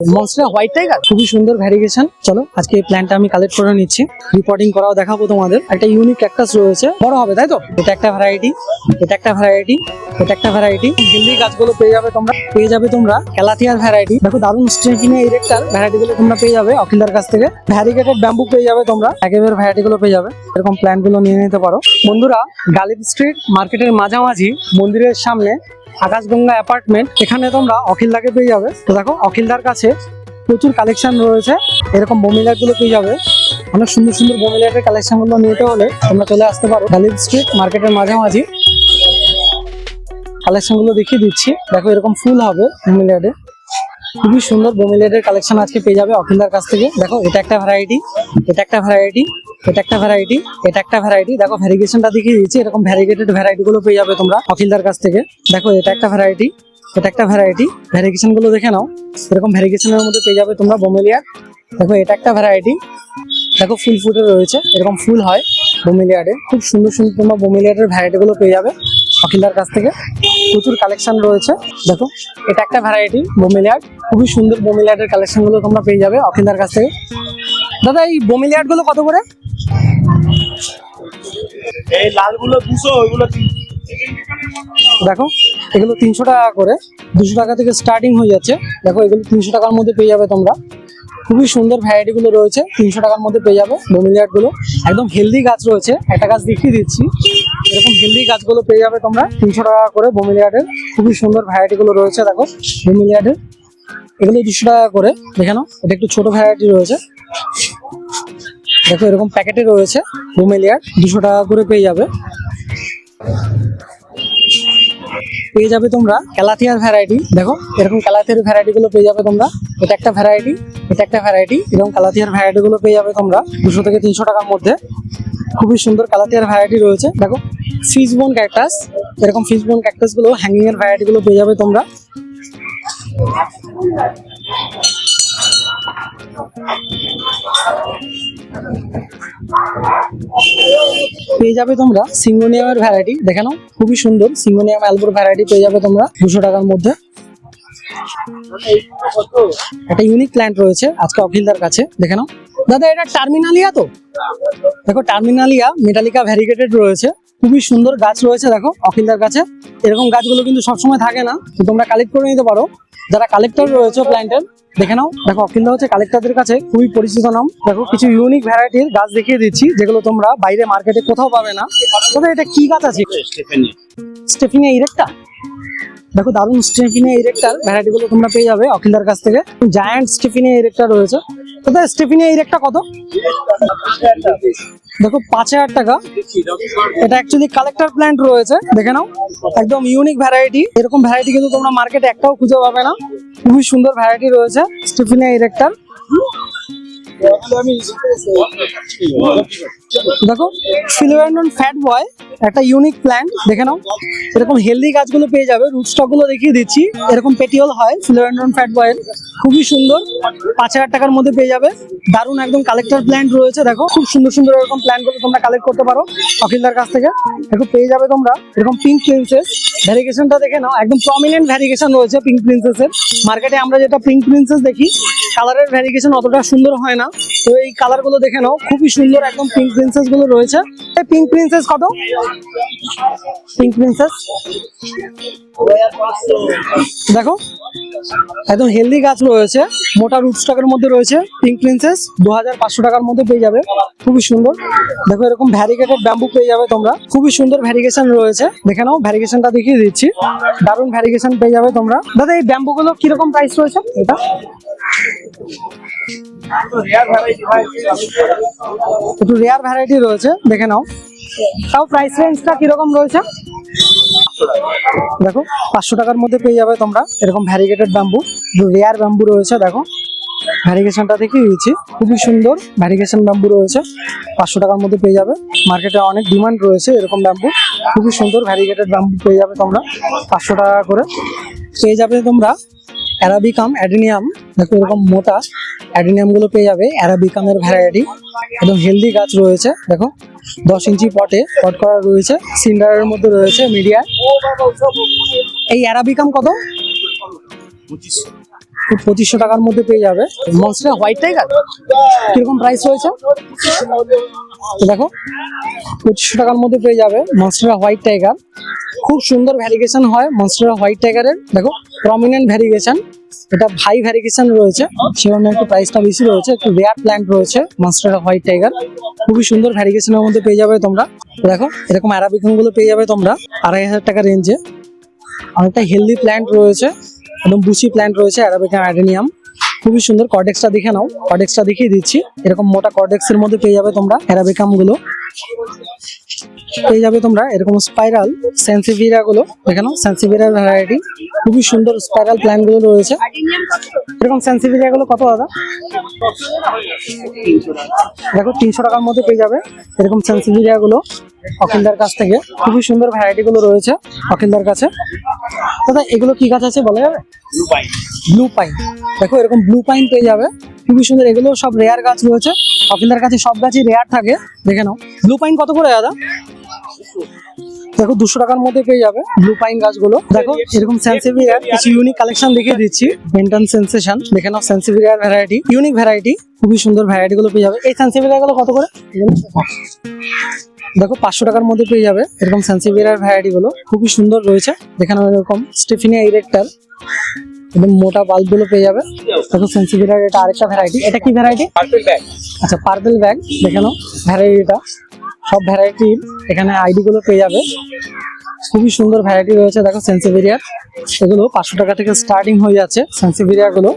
Monster white tiger খুবই সুন্দর variegation চলো, আজকে এই প্ল্যানটা আমি কালেক্ট করে নিচ্ছি। রিপোর্টিং করাও দেখাবো তোমাদের। একটা ইউনিক ক্যাকটাস রয়েছে। বড় হবে, তাই তো? এটা একটা ভ্যারাইটি এটা একটা ভ্যারাইটি এটা একটা ভ্যারাইটি হেলদি গাছগুলো পেয়ে যাবে তোমরা। পেয়ে যাবে তোমরা ক্যালাথিয়ার ভ্যারাইটি দেখো দারুণ স্ট্রেকিনে ইরেক্টার ভ্যারাইটি গুলো তোমরা পেয়ে যাবে অখিলদার কাছ থেকে। ভ্যারিগেটেড ব্যাম্বু পেয়ে যাবে তোমরা। একেবারে ভ্যারাইটি গুলো পেয়ে যাবে। এরকম প্ল্যানগুলো নিয়ে নিতে পারো। বন্ধুরা গালিব স্ট্রিট মার্কেটের মাঝামাঝি মন্দিরের সামনে আকাশগঙ্গা অ্যাপার্টমেন্ট, এখানে তোমরা অখিলদাকে পেয়ে যাবে। তো দেখো, অখিলদার কাছে প্রচুর কালেকশন রয়েছে। এরকম বমিলারগুলো পেয়ে যাবে। অনেক সুন্দর সুন্দর বমিলাটের কালেকশনগুলো নিতে হলে তোমরা চলে আসতে পারো। গালিব স্ট্রিট মার্কেটের মাঝামাঝি। কালেকশনগুলো দেখিয়ে দিচ্ছি। দেখো, এরকম ফুল হবে বমিলাটে। খুবই সুন্দর বমিলাটের কালেকশন আজকে পেয়ে যাবে অখিলদার কাছ থেকে। দেখো, এটা একটা ভ্যারাইটি এটা একটা ভ্যারাইটি এটা একটা ভ্যারাইটি এটা একটা ভ্যারাইটি দেখো ভ্যারিগেশনটা দেখিয়ে দিচ্ছি, এরকম ভ্যারিগেটেড ভ্যারাইটি গুলো পেয়ে যাবে তোমরা অখিলদার কাছ থেকে। দেখো, এটা একটা ভ্যারাইটি এটা একটা ভ্যারাইটি ভ্যারিগেশনগুলো দেখে নাও, এরকম ভ্যারিগেশনের মধ্যে পেয়ে যাবে তোমরা বোমেলিয়ার। দেখো, এটা একটা ভ্যারাইটি দেখো ফুল ফুটে রয়েছে এরকম ফুল হয় বোমেলিয়ারে খুব সুন্দর সুন্দর তোমরা বোমেলিয়ারের ভ্যারাইটি গুলো পেয়ে যাবে অখিলদার কাছ থেকে। প্রচুর কালেকশন রয়েছে দেখো এটা একটা ভ্যারাইটি বোমেলিয়ার খুবই সুন্দর বোমেলিয়ারের কালেকশনগুলো তোমরা পেয়ে যাবে অখিলদার কাছ থেকে। দাদা এই বোমেলিয়ারগুলো কত করে? এই লালগুলো দুশো ওইগুলো দেখো এগুলো তিনশো টাকা করে দুশো টাকা থেকে স্টার্টিং হয়ে যাচ্ছে। দেখো এগুলো তিনশো টাকার মধ্যে পেয়ে যাবে তোমরা। খুবই সুন্দর ভ্যারাইটি গুলো রয়েছে। তিনশো টাকার মধ্যে পেয়ে যাবে বমিলিয়াটগুলো। একদম হেলদি গাছ রয়েছে। একটা গাছ দেখিয়ে দিচ্ছি। এরকম হেলদি গাছগুলো পেয়ে যাবে তোমরা। তিনশো টাকা করে বমিলিয়াটের খুবই সুন্দর ভ্যারাইটি গুলো রয়েছে, দেখো। বমিলিয়াটের এগুলো দুশো টাকা করে। দেখে নাও, এটা একটু ছোট ভ্যারাইটি রয়েছে। দেখো, এরকম প্যাকেটে রয়েছে বোমেলিয়ার দুশো টাকা করে পেয়ে যাবে। পেয়ে যাবে তোমরা ক্যালাথিয়ার ভ্যারাইটি দেখো, এরকম ক্যালাথিয়ার ভ্যারাইটি গুলো পেয়ে যাবে তোমরা। এটা একটা ভ্যারাইটি এটা একটা ভ্যারাইটি এরকম ক্যালাথিয়ার ভ্যারাইটি গুলো পেয়ে যাবে তোমরা। দুশো থেকে তিনশো টাকার মধ্যে। খুবই সুন্দর ক্যালাথিয়ার ভ্যারাইটি রয়েছে। দেখো ফিশ বোন ক্যাকটাস এরকম ফিশ বোন ক্যাকটাসগুলো হ্যাঙ্গিং এর ভ্যারাইটি গুলো পেয়ে যাবে তোমরা। পেয়ে যাবে তোমরা সিঙ্গোনিয়ামের ভ্যারাইটি দেখে নাও, খুবই সুন্দর সিঙ্গোনিয়াম অ্যালবোর ভ্যারাইটি পেয়ে যাবে তোমরা দুশো টাকার মধ্যে। একটা ইউনিক প্ল্যান্ট রয়েছে আজকে অখিলদার কাছে দেখে নাও। দাদা এটা টার্মিনালিয়া তো? দেখো টার্মিনালিয়া মেটালিকা ভ্যারিগেটেড রয়েছে। খুবই সুন্দর গাছ রয়েছে দেখো অখিলদার কাছে। এরকম গাছগুলো কিন্তু সবসময় থাকে না তোমরা কালেক্ট করে নিতে পারো। যারা কালেক্টর রয়েছে প্ল্যান্টের দেখে নাও। দেখো অখিলদা হচ্ছে কালেক্টরদের কাছে খুবই পরিচিত নাম। দেখো কিছু ইউনিক ভ্যারাইটির গাছ দেখিয়ে দিচ্ছি যেগুলো তোমরা বাইরে মার্কেটে কোথাও পাবে না। দাদা এটা কি গাছ আছে? স্টেফেনি স্টেফিনিয়া ইরেক্টা দেখো দারুণ স্টেফিনিয়া ইরেক্টার ভ্যারাইটি গুলো তোমরা পেয়ে যাবে অখিলদার কাছ থেকে। জায়ান্ট স্টেফিনিয়া ইরেক্টা রয়েছে। দাদা স্টেফিনিয়া ইরেক্টা কত? দেখো পাঁচ হাজার টাকা। এটা অ্যাকচুয়ালি কালেক্টর প্ল্যান্ট রয়েছে, দেখে নাও। একদম ইউনিক ভ্যারাইটি এরকম ভ্যারাইটি কিন্তু তোমরা মার্কেটে একটাও খুঁজে পাবে না। খুবই সুন্দর ভ্যারাইটি রয়েছে স্টেফিনিয়া ইরেক্টার দেখো ফিলোয়েন্ডন ফ্যাট বয় একটা ইউনিক প্ল্যান্ট দেখে নাও। এরকম হেলদি গাছগুলো পেয়ে যাবে রুট স্টকগুলো দেখিয়ে দিচ্ছি। এরকম পেটিওল হয় ফিলোয়েন্ডন ফ্যাট বয়ের খুবই সুন্দর, পাঁচ হাজার টাকার মধ্যে পেয়ে যাবে। দারুণ একদম কালেক্টর প্ল্যান্ট রয়েছে, দেখো। খুব সুন্দর সুন্দর এরকম প্ল্যান্টগুলো তোমরা কালেক্ট করতে পারো, অখিলদার কাছ থেকে। দেখো, পেয়ে যাবে তোমরা। এরকম পিঙ্ক প্রিন্সেস ভ্যারিগেশনটা দেখে নাও, একদম প্রমিনেন্ট ভ্যারিগেশন রয়েছে পিঙ্ক প্রিন্সেসের মার্কেটে আমরা যেটা পিঙ্ক প্রিন্সেস দেখি কালারের ভ্যারিগেশন অতটা সুন্দর হয় না। তো এই কালারগুলো দেখে নাও, খুবই সুন্দর একদম পিঙ্ক প্রিন্সেসগুলো রয়েছে। পিঙ্ক প্রিন্সেস কত? পিঙ্ক প্রিন্সেস দেখো, একদম হেলদি গাছ রয়েছে, মোটা রুট স্টকের মধ্যে রয়েছে পিঙ্ক প্রিন্সেস দু হাজার পাঁচশো টাকার মধ্যে পেয়ে যাবে, খুবই সুন্দর। দেখো, এরকম ভ্যারিগেটেড ব্যাম্বু পেয়ে যাবে তোমরা, খুবই সুন্দর ভ্যারিগেশন রয়েছে। দেখে নাও ভ্যারিগেশনটা দেখিয়ে দিচ্ছি, দারুণ ভ্যারিগেশন পেয়ে যাবে তোমরা। দাদা, এই ব্যাম্বু গুলো কীরকম প্রাইস রয়েছে? এটা? একটু রেয়ার ভ্যারাইটি রয়েছে, দেখে নাও। তাও প্রাইস রেঞ্জটা কীরকম রয়েছে? দেখো, পাঁচশো টাকার মধ্যে পেয়ে যাবে তোমরা। এরকম ভ্যারিগেটেড ব্যাম্বু রেয়ার ব্যাম্বু রয়েছে, দেখো। ভ্যারিগেশনটা দেখিয়ে দিচ্ছি। খুবই সুন্দর ভ্যারিগেশন ব্যাম্বু রয়েছে। পাঁচশো টাকার মধ্যে পেয়ে যাবে। মার্কেটে অনেক ডিমান্ড রয়েছে এরকম ব্যাম্বু খুবই সুন্দর ভ্যারিগেটেড ব্যাম্বু পেয়ে যাবে তোমরা। পাঁচশো টাকা করে। পেয়ে যাবে তোমরা অ্যারাবিকাম অ্যাডিনিয়াম দেখো এরকম মোটা অ্যাডিনিয়ামগুলো পেয়ে যাবে অ্যারাবিকামের ভ্যারাইটি একদম হেলদি গাছ রয়েছে, দেখো। দশ ইঞ্চি পটে, পট করা রয়েছে সিন্ডারের মধ্যে রয়েছে মিডিয়া এই অ্যারাবিকাম কত? পঁচিশশো টাকার মধ্যে পেয়ে যাবে। মনস্টার হোয়াইট টাইগার কীরকম প্রাইস রয়েছে? দেখো, পঁচিশশো টাকার মধ্যে পেয়ে যাবে মনস্টার হোয়াইট টাইগার খুব সুন্দর ভ্যারিগেশন হয় মনস্টার হোয়াইট টাইগারের দেখো। প্রমিনেন্ট ভ্যারিগেশন এটা ভাই ভ্যারিগেশন রয়েছে। সেজন্য একটু প্রাইসটা বেশি রয়েছে, একটু রেয়ার প্ল্যান্ট রয়েছে মাস্টার হোয়াইট টাইগার খুবই সুন্দর ভ্যারিগেশনের মধ্যে পেয়ে যাবে তোমরা। দেখো, এরকম অ্যারাবিকনগুলো পেয়ে যাবে তোমরা, আড়াই হাজার টাকা রেঞ্জে অনেকটা হেলদি প্ল্যান্ট রয়েছে, একদম বুসি প্ল্যান্ট রয়েছে অ্যারাবিকান অ্যাডেনিয়াম খুবই সুন্দর কর্ডেক্সটা দেখে নাও। কর্ডেক্সটা দেখিয়ে দিচ্ছি। এরকম মোটা কর্ডেক্সের মধ্যে পেয়ে যাবে তোমরা অ্যারাবিকামগুলো পেয়ে যাবে তোমরা এরকম স্পাইরাল সেন্সিভিরা গুলো। দেখে নাও সেন্সিভিরার ভ্যারাইটি খুবই সুন্দর স্পাইরাল প্ল্যানগুলো রয়েছে। এরকম সেন্সিভিরিয়া গুলো কত দাদা? দেখো তিনশো টাকার মধ্যে পেয়ে যাবে এরকম সেন্সিভিরিয়া গুলো অকিলদার কাছ থেকে। খুবই সুন্দর ভ্যারাইটি গুলো রয়েছে অকিলদার কাছে। দাদা এগুলো কি গাছ আছে বলা যাবে? ব্লু পাইন দেখো, এরকম ব্লু পাইন পেয়ে যাবে। খুবই সুন্দর, এগুলো সব রেয়ার গাছ রয়েছে। অকিলদার কাছে সব গাছই রেয়ার থাকে, দেখে নাও। ব্লু পাইন কত করে, দাদা? দেখো, দুশো টাকার মধ্যে পেয়ে যাবে ব্লু পাইন গাছগুলো। দেখো, এরকম সেন্সিভিয়ার কিছু ইউনিক কালেকশন দেখিয়ে দিচ্ছি। মেন্টান সেন্সেশন দেখে নাও সেন্সিভিয়ার ভ্যারাইটি ইউনিক ভ্যারাইটি খুবই সুন্দর ভ্যারাইটি গুলো পেয়ে যাবে। এই সেন্সিভিয়ারগুলো কত করে? দেখো, পাঁচশো টাকার মধ্যে পেয়ে যাবে এরকম সেন্সিভিয়ার ভ্যারাইটি গুলো। খুবই সুন্দর রয়েছে যেখানে এরকম স্টেফিনিয়া ইরেক্টার এবং মোটা বাল্বগুলো পেয়ে যাবে। দেখো সেন্সিভিয়ার এটা আরেকটা ভ্যারাইটি এটা কি ভ্যারাইটি আচ্ছা পার্পল ব্যাগ দেখে নাও ভ্যারাইটিটা সব ভ্যারাইটির এখানে আইডি গুলো পেয়ে যাবে। খুবই সুন্দর ভ্যারাইটি রয়েছে দেখো সেন্সিভেরিয়ার এগুলো পাঁচশো টাকা থেকে স্টার্টিং হয়ে যাচ্ছে সেন্সিভেরিয়া গুলো।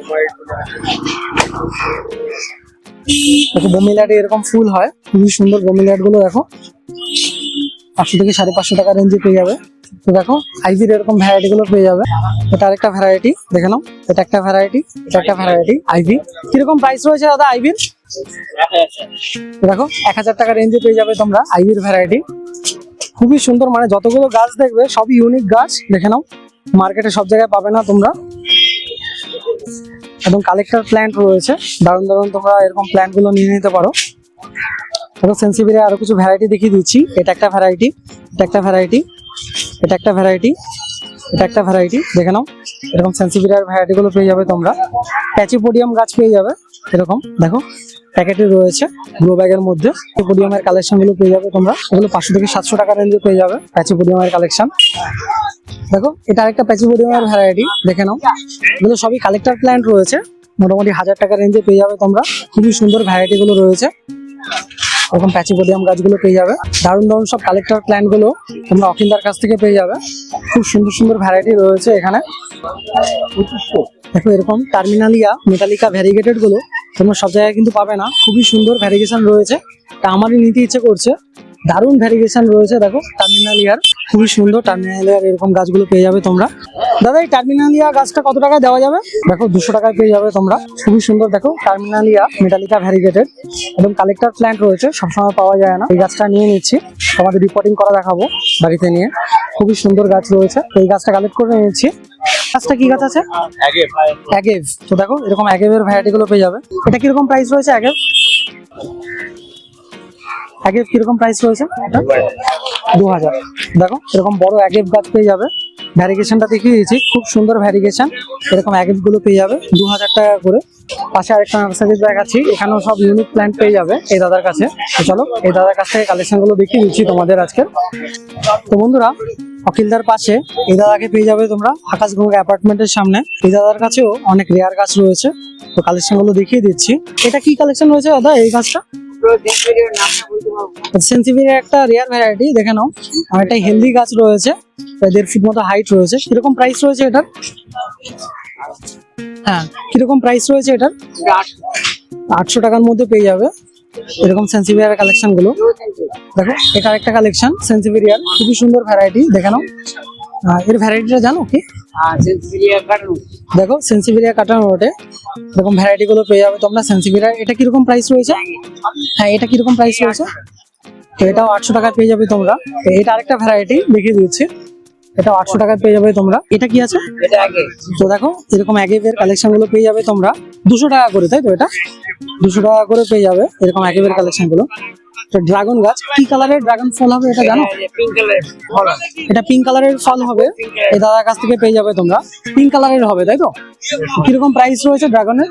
দেখো বমিলাটে এরকম ফুল হয়। খুবই সুন্দর বমিলাটগুলো দেখো। পাঁচশো থেকে সাড়ে পাঁচশো টাকা রেঞ্জে পেয়ে যাবে। তো দেখো আইভির এরকম ভ্যারাইটি গুলো পেয়ে যাবে। এটা আরেকটা ভ্যারাইটি দেখে নাও। এটা একটা ভ্যারাইটি এটা একটা ভ্যারাইটি আইভি কীরকম প্রাইস রয়েছে দাদা আইভির দেখো, এক হাজার টাকা রেঞ্জে পেয়ে যাবে তোমরা আইভির ভ্যারাইটি খুবই সুন্দর মানে যতগুলো গাছ দেখবে, সবই ইউনিক গাছ, দেখে নাও। মার্কেটে সব জায়গায় পাবে না তোমরা। এবং কালেক্টর প্ল্যান্ট রয়েছে। দারুণ দারুণ তোমরা এরকম প্ল্যান্টগুলো নিয়ে নিতে পারো। সেন্সিভিরে আরও কিছু ভ্যারাইটি দেখিয়ে দিচ্ছি। এটা একটা ভ্যারাইটি এটা একটা ভ্যারাইটি এটা একটা ভ্যারাইটি এটা একটা ভ্যারাইটি দেখে নাও। এরকম সেন্সিভিরার ভ্যারাইটি গুলো পেয়ে যাবে তোমরা। প্যাচিপোডিয়াম গাছ পেয়ে যাবে, এরকম। দেখো প্যাকেটে রয়েছে গ্রো ব্যাগের মধ্যে। প্যাচিপোডিয়ামের কালেকশনগুলো পেয়ে যাবে তোমরা। এগুলো পাঁচশো থেকে সাতশো টাকা রেঞ্জে পেয়ে যাবে প্যাচিপোডিয়ামের কালেকশন দেখো, এটা আরেকটা প্যাচিপোডিয়ামের ভ্যারাইটি দেখে নাও। এগুলো সবই কালেক্টর প্ল্যান্ট রয়েছে। মোটামুটি হাজার টাকা রেঞ্জে পেয়ে যাবে তোমরা। খুবই সুন্দর ভ্যারাইটি গুলো রয়েছে। এরকম প্যাচিপোডিয়াম গাছগুলো পেয়ে যাবে। দারুণ দারুণ সব কালেক্টর প্ল্যান্টগুলো তোমরা অখিন্দার কাছ থেকে পেয়ে যাবে। খুব সুন্দর সুন্দর ভ্যারাইটি রয়েছে এখানে। দেখো এরকম টার্মিনালিয়া মেটালিকা ভ্যারিগেটেডগুলো তোমরা সব জায়গায় কিন্তু পাবে না। খুবই সুন্দর ভ্যারিগেশন রয়েছে। তা আমারই নিতে ইচ্ছে করছে। দারুণ ভ্যারিগেশন রয়েছে দেখো টার্মিনালিয়ার খুবই সুন্দর টার্মিনালিয়ার এরকম গাছগুলো পেয়ে যাবে তোমরা। দাদা এই টার্মিনাল টার্মিনালিয়া গাছটা কত টাকায় দেওয়া যাবে? দেখো দুশো টাকায় পেয়ে যাবে তোমরা। খুবই সুন্দর দেখো টার্মিনাল টার্মিনালিয়া মেটালিকা ভ্যারিগেটেড এবং কালেক্টর প্ল্যান্ট রয়েছে সবসময় পাওয়া যায় না। এই গাছটা নিয়ে নিচ্ছি তোমাদের রিপোর্টিং করা দেখাবো বাড়িতে নিয়ে। খুবই সুন্দর গাছ রয়েছে এই গাছটা কালেক্ট করে নিচ্ছি। গাছটা কি গাছ আছে? অ্যাগেভ তো দেখো এরকম অ্যাগেভের ভ্যারাইটি গুলো পেয়ে যাবে। এটা কীরকম প্রাইস রয়েছে অ্যাগেভ অ্যাগেভ কীরকম প্রাইস রয়েছে? দু হাজার দেখো, এরকম বড় অ্যাগেভ গাছ পেয়ে যাবে। ভ্যারিগেশনটা দেখিয়ে দিয়েছি খুব সুন্দর ভ্যারিগেশন এরকম অ্যাগেভগুলো পেয়ে যাবে। দু হাজার টাকা করে। পাশে আরেকটা নার্সারির দেখাচ্ছি এখানেও সব ইউনিক প্ল্যান্ট পেয়ে যাবে এই দাদার কাছে। তো চলো, এই দাদার কাছ থেকে কালেকশনগুলো দেখিয়ে দিচ্ছি তোমাদের আজকে। তো বন্ধুরা অকিলদার পাশে এই দাদাকে পেয়ে যাবে তোমরা আকাশগঙ্গা অ্যাপার্টমেন্টের সামনে। এই দাদার কাছেও অনেক রেয়ার গাছ রয়েছে। তো কালেকশনগুলো দেখিয়ে দিচ্ছি। এটা কি কালেকশন রয়েছে দাদা এই গাছটা? সেন্সিভির একটা রেয়ার ভ্যারাইটি দেখে নাও। অনেকটা হেলদি গাছ রয়েছে, প্রায় দেড় ফুট মতো হাইট রয়েছে। কীরকম প্রাইস রয়েছে এটার? হ্যাঁ কীরকম প্রাইস রয়েছে এটার? আটশো টাকার মধ্যে পেয়ে যাবে। এরকম সেন্সিভিয়ার কালেকশনগুলো। দেখো, এটা একটা কালেকশন সেন্সিভিয়ার খুবই সুন্দর ভ্যারাইটি দেখে নাও। এর ভ্যারাইটিটা জানো কি? দেখো সেন্সিভিরিয়া কাটানো ওটে এরকম ভ্যারাইটি গুলো পেয়ে যাবে তোমরা। সেন্সিভিরিয়া এটা কীরকম প্রাইস রয়েছে? হ্যাঁ এটা কীরকম প্রাইস রয়েছে? তো এটাও আটশো টাকায় পেয়ে যাবে তোমরা। এটা আরেকটা ভ্যারাইটি দেখিয়ে দিচ্ছি। এটাও আটশো টাকায় পেয়ে যাবে তোমরা। এটা কি আছে? তো দেখো এরকম অ্যাগেভের কালেকশনগুলো পেয়ে যাবে তোমরা। দুশো টাকা করে তাই তো এটা? দুশো টাকা করে পেয়ে যাবে এরকম অ্যাগেভের কালেকশনগুলো। ড্রাগন গাছ। কি কালারের ড্রাগন ফল হবে এটা জানো? ফলা এটা পিঙ্ক কালারের ফল হবে। এই দাদার কাছ থেকে পেয়ে যাবে তোমরা। পিঙ্ক কালারের হবে তাই তো? কীরকম প্রাইস রয়েছে ড্রাগনের?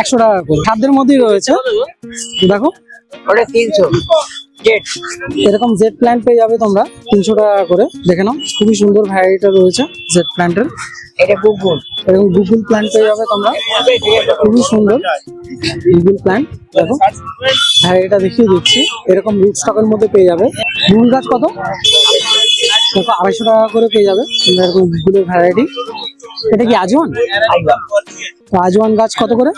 একশো টাকা করে। খাদ্যের মধ্যেই রয়েছে। দেখো। ওটা তিনশো। জেট এরকম জেড প্ল্যান্ট পেয়ে যাবে তোমরা তিনশো টাকা করে। দেখে নাও খুবই সুন্দর ভ্যারাইটি রয়েছে জেড প্ল্যান্টের এটা গুগল এরকম গুগল প্ল্যান্ট পেয়ে যাবে তোমরা। খুবই সুন্দর গুগল প্ল্যান্ট দেখো। ভ্যারাইটিটা দেখিয়ে দিচ্ছি। এরকম রুট স্টকের মধ্যে পেয়ে যাবে। গুগল গাছ কত? দেখো আড়াইশো টাকা করে পেয়ে যাবে। তোমরা এরকম গুগলের ভ্যারাইটি এটা কি আজওয়ান? আজওয়ান গাছ কত করে?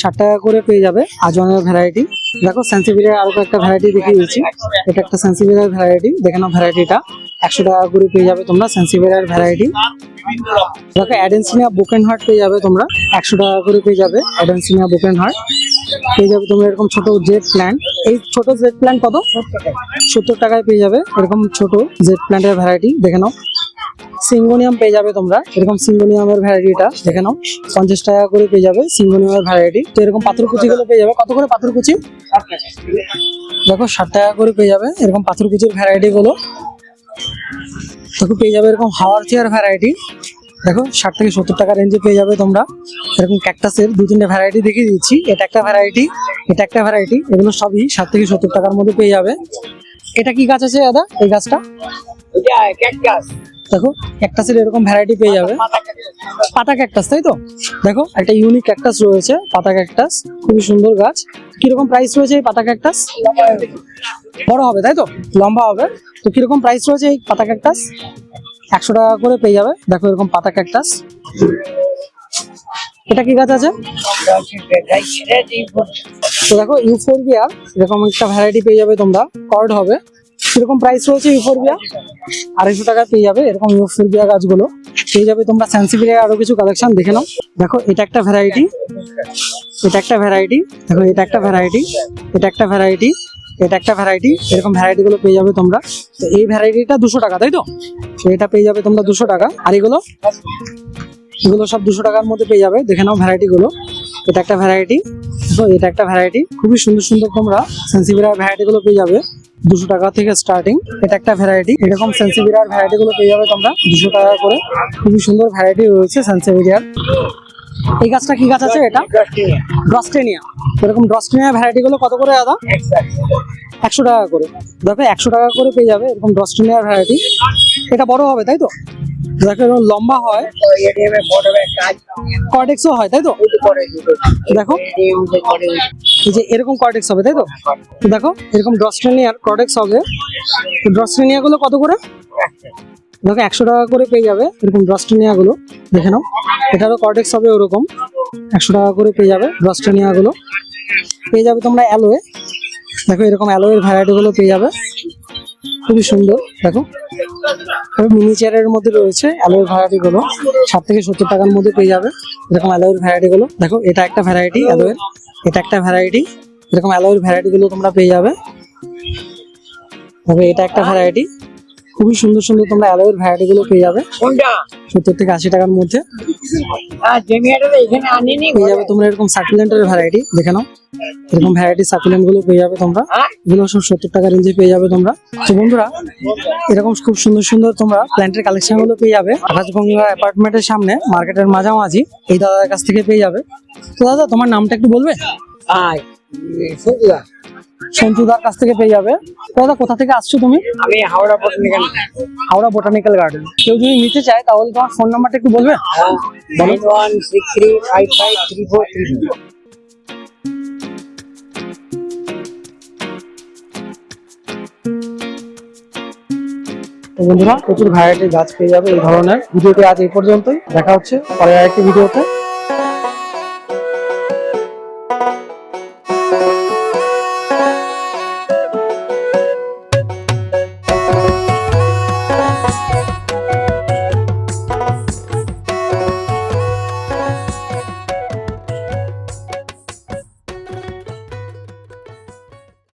ষাট টাকা। করে পেয়ে যাবে আজওয়ানের ভ্যারাইটি দেখো সেন্সিভিলের আরও একটা ভ্যারাইটি দেখিয়ে দিচ্ছি। এটা একটা সেন্সিভিলের ভ্যারাইটি দেখে নাও ভ্যারাইটিটা একশো টাকা করে পেয়ে যাবে তোমরা সেন্সিভিলের ভ্যারাইটি দেখো অ্যাডেন্সিনিয়া বুকেন হার্ট পেয়ে যাবে তোমরা। একশো টাকা করে পেয়ে যাবে অ্যাডেন্সিনিয়া বুকেন হার্ট পেয়ে যাবে তোমরা এরকম ছোট জেড প্ল্যান্ট এই ছোট জেড প্ল্যান্ট কত? সত্তর টাকায় পেয়ে যাবে এরকম ছোট জেড প্ল্যান্টের ভ্যারাইটি দেখে নাও। সিঙ্গোনিয়াম পেয়ে যাবে তোমরা। এরকম সিঙ্গোনিয়ামের ভ্যারাইটিটা, দেখে নাও। পঞ্চাশ টাকা করে পেয়ে যাবে সিঙ্গোনিয়ামের ভ্যারাইটি। তো এরকম পাথরকুচি গুলো পেয়ে যাবে। কত করে পাথরকুচি? দেখো, ষাট টাকা করে পেয়ে যাবে। এরকম পাথরকুচির ভ্যারাইটি গুলো দেখো, পেয়ে যাবে এরকম হাওয়ার চেয়ার ভ্যারাইটি। দেখো, ষাট থেকে সত্তর টাকা রেঞ্জে পেয়ে যাবে তোমরা। এরকম ক্যাকটাসের দু তিনটে ভ্যারাইটি দেখিয়ে দিচ্ছি। এটা একটা ভ্যারাইটি, এটা একটা ভ্যারাইটি। এগুলো সবই ষাট থেকে সত্তর টাকার মধ্যে পেয়ে যাবে। এটা কি গাছ আছে, দাদা? এই গাছটা? ক্যাকটাস দেখো ক্যাকটাসের এরকম ভ্যারাইটি পেয়ে যাবে। পাতা ক্যাকটাস তাই তো? দেখো, একটা ইউনিক ক্যাকটাস রয়েছে, পাতা ক্যাকটাস খুবই সুন্দর গাছ। কীরকম প্রাইস রয়েছে এই পাতা ক্যাকটাস বড় হবে, তাই তো? লম্বা হবে। তো কীরকম প্রাইস রয়েছে এই পাতা ক্যাকটাস একশো টাকা করে পেয়ে যাবে। দেখো, এরকম পাতা ক্যাকটাস এটা কি গাছ আছে? তো দেখো ইউফোরবিয়ার এরকম একটা ভ্যারাইটি পেয়ে যাবে তোমরা। কর্ড হবে। কীরকম প্রাইস রয়েছে ইউফোরবিয়া আড়াইশো টাকা পেয়ে যাবে এরকম ইউফোরবিয়া গাছগুলো। পেয়ে যাবে তোমরা সেন্সিভিলিয়ার আরও কিছু কালেকশন দেখে নাও। দেখো, এটা একটা ভ্যারাইটি এটা একটা ভ্যারাইটি দেখো, এটা একটা ভ্যারাইটি এটা একটা ভ্যারাইটি এটা একটা ভ্যারাইটি এরকম ভ্যারাইটি গুলো পেয়ে যাবে তোমরা। তো এই ভ্যারাইটিটা দুশো টাকা, তাই তো এটা পেয়ে যাবে তোমরা দুশো টাকা। আর এগুলো? এগুলো সব দুশো টাকার মধ্যে পেয়ে যাবে। দেখে নাও ভ্যারাইটি গুলো। এটা একটা ভ্যারাইটি এটা একটা ভ্যারাইটি খুবই সুন্দর সুন্দর তোমরা সেন্সিভিরার ভ্যারাইটি গুলো পেয়ে যাবে। দুশো টাকা থেকে স্টার্টিং এটা একটা ভ্যারাইটি এরকম সেন্সিভিরার ভ্যারাইটি গুলো পেয়ে যাবে তোমরা। দুশো টাকা করে। খুবই সুন্দর ভ্যারাইটি রয়েছে সেন্সিভিলিয়ার এই গাছটা কি গাছ আছে এটা? ড্রস্টেনিয়া এরকম ড্রস্টেনিয়া ভ্যারাইটি গুলো কত করে দাদা? একশো টাকা করে। দেখো, একশো টাকা করে পেয়ে যাবে এরকম ড্রস্টেনিয়া ভ্যারাইটি এটা বড় হবে, তাই তো? দেখো, এরকম লম্বা হয়। কর্ডেক্সও হয়, তাই তো? দেখো। যে এরকম কর্ডেক্স হবে, তাই তো? দেখো, এরকম ড্রস্টেনিয়ার কর্ডেক্স হবে। তো ড্রস্টেনিয়া গুলো কত করে? দেখো একশো টাকা করে পেয়ে যাবে এরকম ড্রস্টেনিয়া গুলো দেখে নাও। এটারও কর্ডেক্স হবে ওরকম। একশো টাকা করে পেয়ে যাবে ড্রস্টেনিয়া গুলো পেয়ে যাবে তোমরা অ্যালোয়ে। দেখো এরকম অ্যালোয়ের ভ্যারাইটি গুলো পেয়ে যাবে। খুবই সুন্দর, দেখো। মিনি চেয়ারের মধ্যে রয়েছে অ্যালোয়ের ভ্যারাইটি গুলো ষাট থেকে সত্তর টাকার মধ্যে পেয়ে যাবে এরকম অ্যালোয়ের ভ্যারাইটি গুলো দেখো, এটা একটা ভ্যারাইটি অ্যালোয়ের এটা একটা ভ্যারাইটি। এরকম অ্যালোয়ের ভ্যারাইটি গুলো তোমরা পেয়ে যাবে। দেখো এটা একটা ভ্যারাইটি। খুবই সুন্দর সুন্দর তোমরা অ্যালোয়ের ভ্যারাইটি গুলো পেয়ে যাবে। সত্তর থেকে আশি টাকার মধ্যে। আর জেমিয়াটা এখানে আনিনি পেয়ে যাবে তোমরা এরকম সাকুলেন্টের ভ্যারাইটি দেখে নাও। এরকম ভ্যারাইটি সাকুলেন্টগুলো পেয়ে যাবে তোমরা। এগুলো সব সত্তর টাকা রেঞ্জে পেয়ে যাবে তোমরা। তো বন্ধুরা এরকম খুব সুন্দর সুন্দর তোমরা প্ল্যান্টের কালেকশনগুলো পেয়ে যাবে। আকাশগঙ্গা অ্যাপার্টমেন্টের সামনে মার্কেটের মাঝামাঝি এই দাদার কাছ থেকে পেয়ে যাবে। তো দাদা তোমার নামটা একটু বলবে? আয় সন্তুদার কাছ থেকে পেয়ে যাবে। দাদা কোথা থেকে আসছো তুমি? আমি Howrah botanical Howrah botanical garden. কেউ যদি নিতে চায় তাহলে তোমার ফোন নাম্বারটা একটু বলবে? Nine one six three five five three four three বন্ধুরা প্রচুর ভ্যারাইটির গাছ পেয়ে যাবে এই ধরনের। ভিডিওটি আজ এই পর্যন্তই। দেখা হচ্ছে পরের আরেকটি ভিডিওতে।